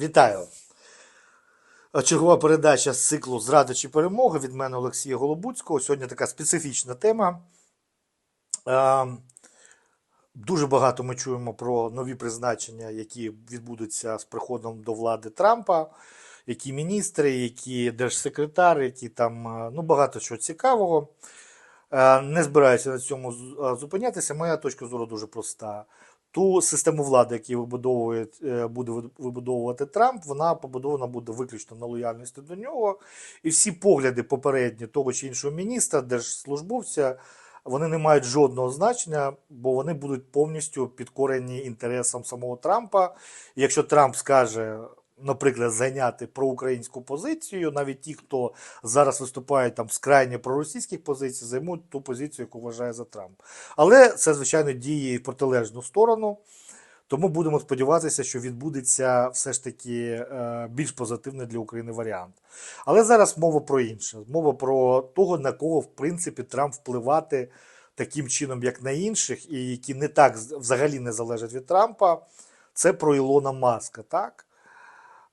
Вітаю! Чергова передача з циклу Зрада чи перемога від мене Олексія Голобуцького. Сьогодні така специфічна тема. Е, Дуже багато ми чуємо про нові призначення, які відбудуться з приходом до влади Трампа, які міністри, які держсекретари, які там е, ну, багато чого цікавого. Е, Не збираюся на цьому е, зупинятися. Моя точка зору дуже проста. Ту систему влади, яку вибудовує, е, буде вибудовувати Трамп, вона побудована буде виключно на лояльності до нього. І всі погляди попередні того чи іншого міністра, держслужбовця, вони не мають жодного значення, бо вони будуть повністю підкорені інтересам самого Трампа. І якщо Трамп скаже, наприклад, зайняти проукраїнську позицію, навіть ті, хто зараз виступають там з крайні проросійських позицій, займуть ту позицію, яку вважає за Трамп. Але це, звичайно, діє в протилежну сторону. Тому будемо сподіватися, що відбудеться все ж таки е, більш позитивний для України варіант. Але зараз мова про інше. Мова про того, на кого в принципі Трамп впливати таким чином, як на інших, і які не так взагалі не залежать від Трампа. Це про Ілона Маска, так?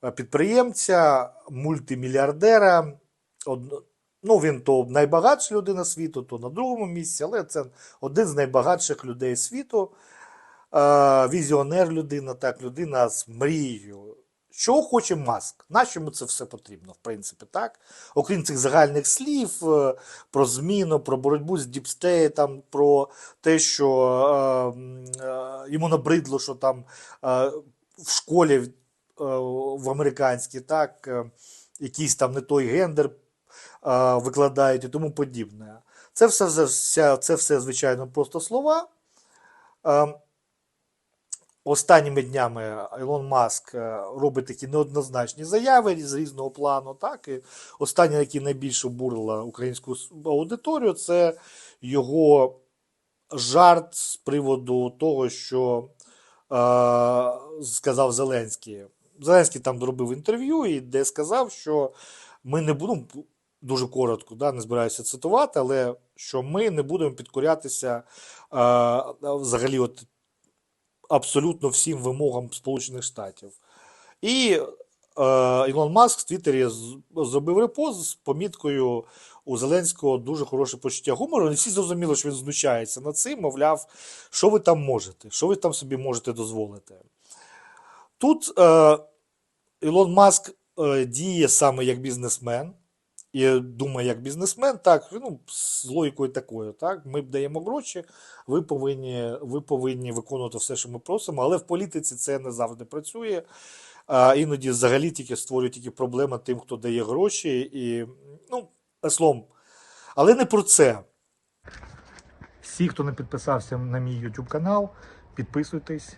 Е, Підприємця, мультимільярдера. Ну, він то найбагатша людина світу, то на другому місці, але це один з найбагатших людей світу. Е, Візіонер людина, так, людина з мрією. Чого хоче Маск? Нащо йому це все потрібно, в принципі, так? Окрім цих загальних слів е, про зміну, про боротьбу з діпстейтом, про те, що е, е, йому набридло, що там е, в школі в американській, так, е, якийсь там не той гендер е, викладають і тому подібне. Це все, це все, звичайно, просто слова. Е, Останніми днями Ілон Маск е, робить такі неоднозначні заяви з різного плану. Так? І остання, яка найбільше обурила українську аудиторію, це його жарт з приводу того, що е, сказав Зеленський. Зеленський там зробив інтерв'ю, і де сказав, що ми не будемо дуже коротко, да, не збираюся цитувати, але що ми не будемо підкорятися е, взагалі от абсолютно всім вимогам Сполучених Штатів. І е, Ілон Маск в Твіттері зробив репост з поміткою у Зеленського дуже хороше почуття гумору. І всі зрозуміли, що він знущається над цим, мовляв, що ви там можете, що ви там собі можете дозволити. Тут е, Ілон Маск е, діє саме як бізнесмен. І думає, як бізнесмен, так, ну, з логікою такою, так, ми даємо гроші, ви повинні, ви повинні виконувати все, що ми просимо, але в політиці це не завжди працює. А іноді взагалі тільки створює тільки проблеми тим, хто дає гроші, і, ну, слом. Але не про це. Всі, хто не підписався на мій YouTube канал, підписуйтесь,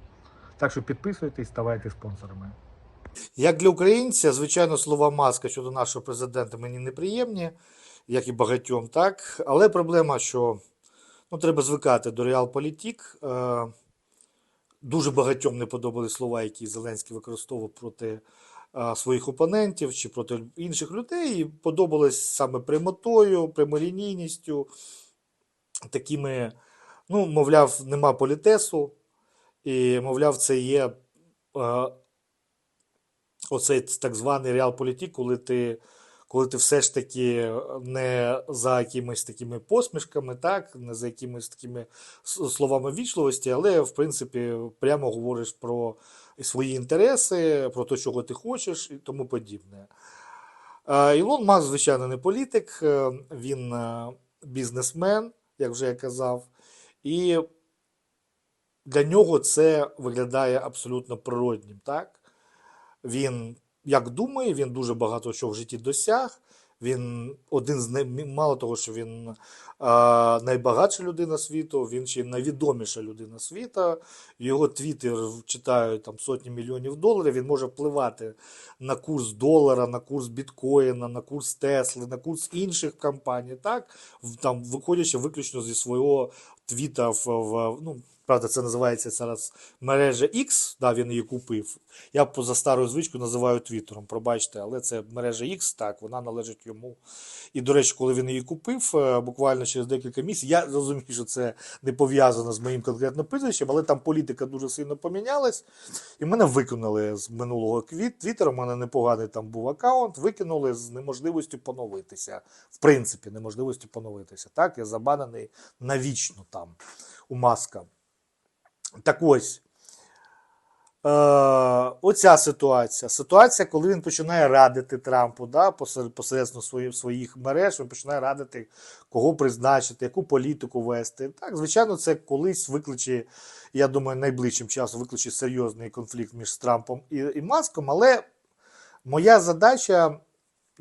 Так що підписуйтесь, ставайте спонсорами. Як для українця, звичайно, слова маска щодо нашого президента мені неприємні, як і багатьом, так. Але проблема, що ну, треба звикати до реалполітік. Е, дуже багатьом не подобались слова, які Зеленський використовував проти е, своїх опонентів чи проти інших людей. І подобалось саме прямотою, прямолінійністю, такими, ну, мовляв, нема політесу, і, мовляв, це є. Е, оцей так званий реалполітік, коли ти, коли ти все ж таки не за якимись такими посмішками, так, не за якимись такими словами вічливості, але в принципі прямо говориш про свої інтереси, про те, чого ти хочеш і тому подібне. Е, Ілон Маск, звичайно, не політик, е, він е, бізнесмен, як вже я казав, і для нього це виглядає абсолютно природнім, так? Він як думає, він дуже багато чого в житті досяг. Він один з най... мало того, що він е, найбагатша людина світу, він ще й найвідоміша людина світу. Його твіти читають там сотні мільйонів доларів. Він може впливати на курс долара, на курс біткоїна, на курс Тесли, на курс інших компаній. Так, там виходячи виключно зі свого твіта в, в ну. Правда, це називається зараз мережа X, да, він її купив. Я поза старою звичкою називаю Твіттером, пробачте, але це мережа X, так, вона належить йому. І, до речі, коли він її купив, е, буквально через декілька місяців, я розумію, що це не пов'язано з моїм конкретним прізвищем, але там політика дуже сильно помінялась. І мене викинули з минулого Твіттера, у мене непоганий там був аккаунт, викинули з неможливістю поновитися. В принципі, неможливістю поновитися. Так, я забанений навічно там у Маска. Так ось. Е, оця ситуація. Ситуація, коли він починає радити Трампу да, посередством своїх, своїх мереж, він починає радити, кого призначити, яку політику вести. Так, звичайно, це колись викличе, я думаю, найближчим часом викличе серйозний конфлікт між Трампом і, і Маском. Але моя задача,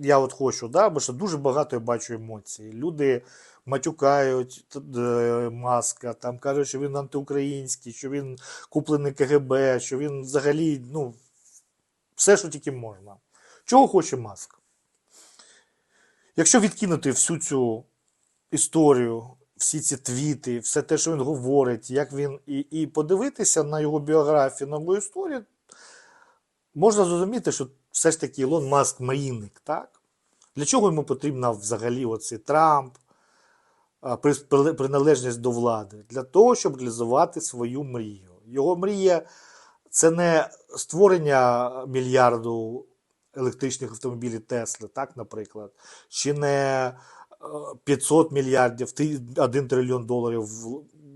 я от хочу, да, бо що дуже багато я бачу емоцій. Люди матюкають е, Маска, там кажуть, що він антиукраїнський, що він куплений КГБ, що він взагалі, ну, все, що тільки можна. Чого хоче Маск? Якщо відкинути всю цю історію, всі ці твіти, все те, що він говорить, як він, і, і подивитися на його біографію, на його історію, можна зрозуміти, що все ж таки Ілон Маск маїнник, так? Для чого йому потрібна взагалі оцей Трамп, приналежність до влади? Для того, щоб реалізувати свою мрію. Його мрія це не створення мільярду електричних автомобілів Тесли, так, наприклад, чи не е, 500 мільярдів, ти- 1 трильйон доларів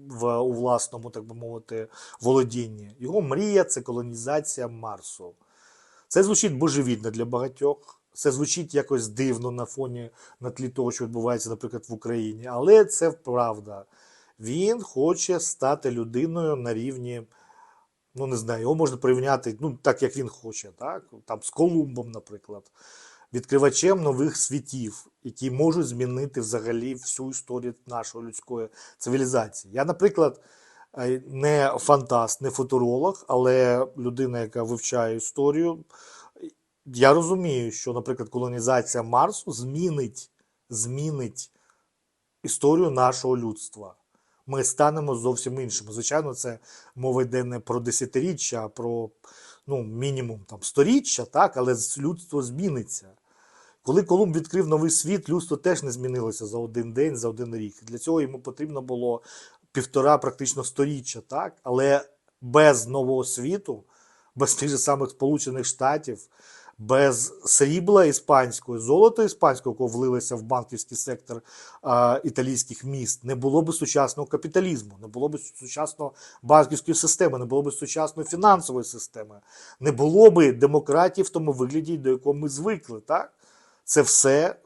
в, у власному, так би мовити, володінні. Його мрія це колонізація Марсу. Це звучить божевільно для багатьох. Це звучить якось дивно на фоні на тлі того, що відбувається, наприклад, в Україні. Але це правда. Він хоче стати людиною на рівні, ну не знаю, його можна порівняти, ну так як він хоче, так? Там з Колумбом, наприклад, відкривачем нових світів, які можуть змінити взагалі всю історію нашої людської цивілізації. Я, наприклад, е, не фантаст, не футуролог, але людина, яка вивчає історію, я розумію, що, наприклад, колонізація Марсу змінить, змінить історію нашого людства. Ми станемо зовсім іншими. Звичайно, це мова йде не про десятиріччя, а про ну, мінімум там, сторіччя, так? але людство зміниться. Коли Колумб відкрив новий світ, людство теж не змінилося за один день, за один рік. Для цього йому потрібно було півтора практично сторіччя, так? але без нового світу, без тих же самих Сполучених Штатів, без срібла іспанського, золота іспанського, якого влилося в банківський сектор а, італійських міст, не було б сучасного капіталізму, не було б сучасної банківської системи, не було б сучасної фінансової системи, не було б демократії в тому вигляді, до якого ми звикли. Так? Це все.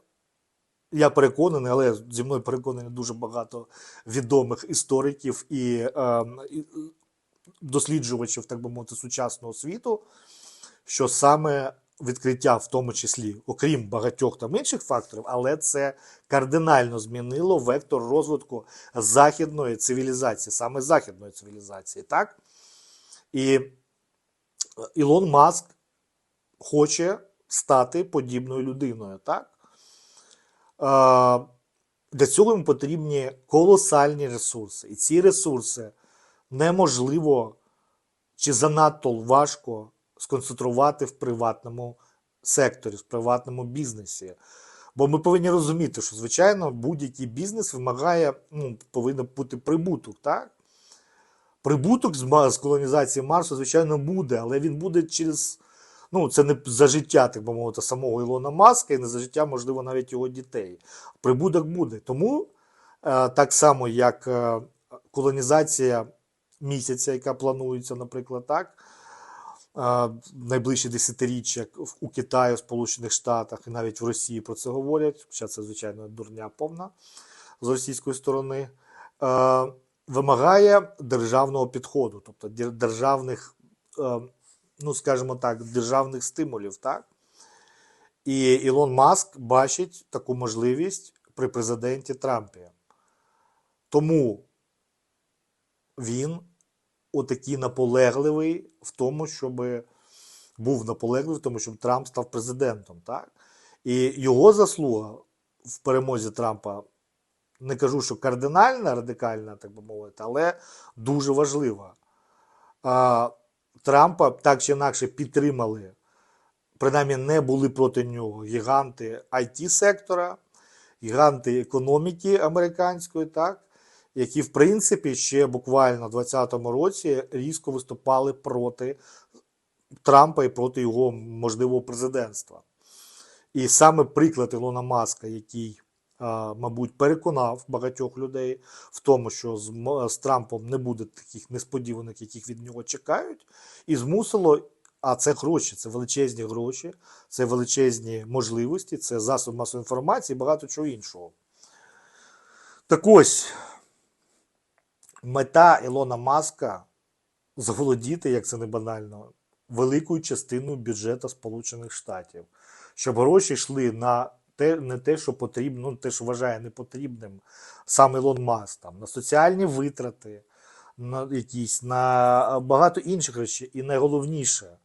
Я переконаний, але зі мною переконані дуже багато відомих істориків і, е, і досліджувачів, так би мовити, сучасного світу, що саме відкриття, в тому числі, окрім багатьох там інших факторів, але це кардинально змінило вектор розвитку західної цивілізації, саме західної цивілізації. Так? І Ілон Маск хоче стати подібною людиною. Так? Для цього йому потрібні колосальні ресурси. І ці ресурси неможливо чи занадто важко сконцентрувати в приватному секторі, в приватному бізнесі. Бо ми повинні розуміти, що, звичайно, будь-який бізнес вимагає, ну, повинен бути прибуток, так? Прибуток з колонізації Марсу, звичайно, буде, але він буде через. Ну, це не за життя, так би мовити, самого Ілона Маска і не за життя, можливо, навіть його дітей. Прибуток буде. Тому е, так само, як е, колонізація місяця, яка планується, наприклад, так, е, найближчі десятиріччя у Китаї, в Сполучених Штатах і навіть в Росії про це говорять. Хоча це, звичайно, дурня повна з російської сторони. Вимагає державного підходу, тобто державних, ну скажімо так, державних стимулів, так? І Ілон Маск бачить таку можливість при президенті Трампі. Тому він отакий наполегливий в тому, щоб був наполегливий в тому, щоб Трамп став президентом. Так? І його заслуга в перемозі Трампа, не кажу, що кардинальна, радикальна, так би мовити, але дуже важлива. Трампа так чи інакше підтримали, принаймні не були проти нього гіганти it сектора, гіганти економіки американської, так, які, в принципі, ще буквально в 2020 році різко виступали проти Трампа і проти його можливого президентства. І саме приклад Ілона Маска, який, мабуть, переконав багатьох людей в тому, що з, з Трампом не буде таких несподіваних, яких від нього чекають, і змусило. А це гроші, це величезні гроші, це величезні можливості, це засоб масової інформації і багато чого іншого. Так ось, мета Ілона Маска заволодіти, як це не банально, великою частиною бюджету Сполучених Штатів, щоб гроші йшли на те, не те, що потрібно, ну, те, що вважає непотрібним сам Ілон Маск, там, на соціальні витрати, на якісь, на багато інших речей. І найголовніше,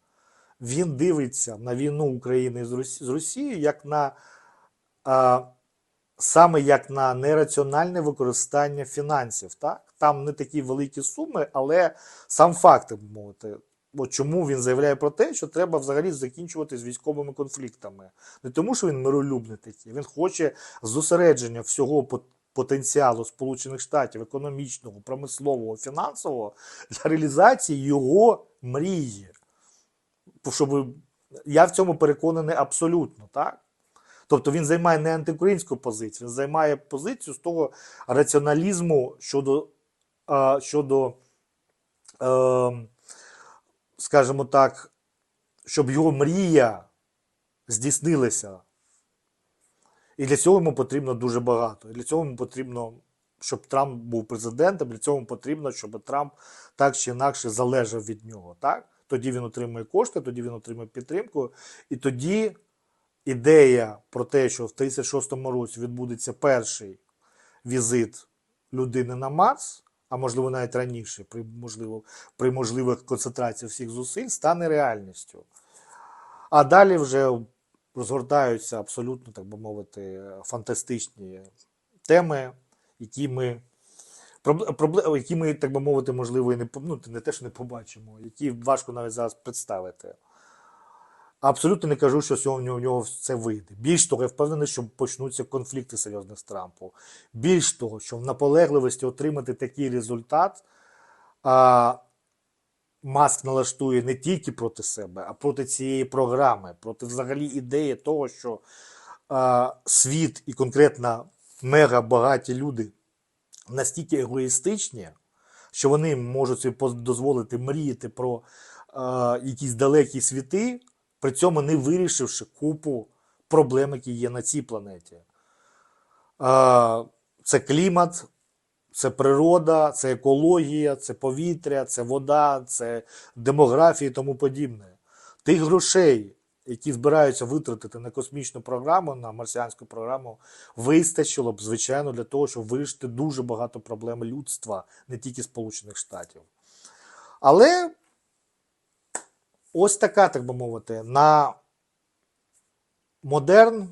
він дивиться на війну України з Росі- з Росією як на а, саме як на нераціональне використання фінансів. Так? Там не такі великі суми, але сам факт, мовити. От чому він заявляє про те, що треба взагалі закінчувати з військовими конфліктами. Не тому, що він миролюбний такий, він хоче зосередження всього потенціалу Сполучених Штатів, економічного, промислового, фінансового для реалізації його мрії. Щоб я в цьому переконаний абсолютно, так? Тобто він займає не антиукраїнську позицію, він займає позицію з того раціоналізму щодо, щодо е, скажімо так, щоб його мрія здійснилася. І для цього йому потрібно дуже багато. І для цього йому потрібно, щоб Трамп був президентом, для цього потрібно, щоб Трамп так чи інакше залежав від нього. Так? Тоді він отримує кошти, тоді він отримує підтримку. І тоді ідея про те, що в 36-му році відбудеться перший візит людини на Марс, а можливо навіть раніше, при, можливо, при можливих концентраціях всіх зусиль, стане реальністю. А далі вже розгортаються абсолютно, так би мовити, фантастичні теми, які ми, які ми, так би мовити, можливо, і не, ну, не те, що не побачимо, які важко навіть зараз представити. Абсолютно не кажу, що сьогодні у нього це вийде. Більш того, я впевнений, що почнуться конфлікти серйозні з Трампом. Більш того, що в наполегливості отримати такий результат, а, Маск налаштує не тільки проти себе, а проти цієї програми, проти взагалі ідеї того, що а, світ і конкретно мега багаті люди настільки егоїстичні, що вони можуть собі дозволити мріяти про а, якісь далекі світи, при цьому не вирішивши купу проблем, які є на цій планеті. Це клімат, це природа, це екологія, це повітря, це вода, це демографія і тому подібне. Тих грошей, які збираються витратити на космічну програму, на марсіанську програму, вистачило б, звичайно, для того, щоб вирішити дуже багато проблем людства, не тільки Сполучених Штатів. Але ось така, так би мовити, на модерн,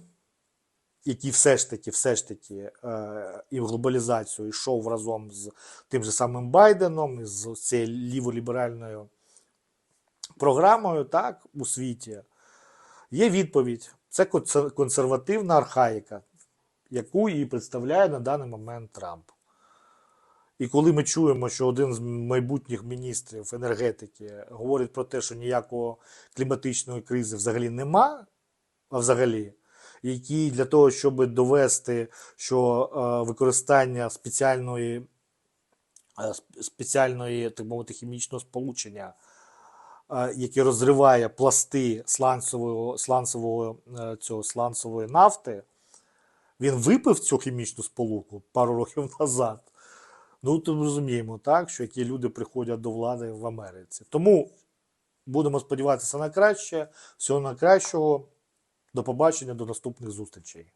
який все ж таки, все ж таки е, і в глобалізацію йшов разом з тим же самим Байденом, і з цією ліволіберальною програмою, так, у світі, є відповідь. Це консервативна архаїка, яку і представляє на даний момент Трамп. І коли ми чуємо, що один з майбутніх міністрів енергетики говорить про те, що ніякого кліматичної кризи взагалі нема, а взагалі, який для того, щоб довести, що е, використання спеціальної, е, спеціальної, так мовити, хімічного сполучення, е, яке розриває пласти сланцевого, сланцевого, цього, сланцевої нафти, він випив цю хімічну сполуку пару років назад. Ну, то розуміємо, так, що які люди приходять до влади в Америці. Тому будемо сподіватися на краще, всього найкращого. До побачення, до наступних зустрічей.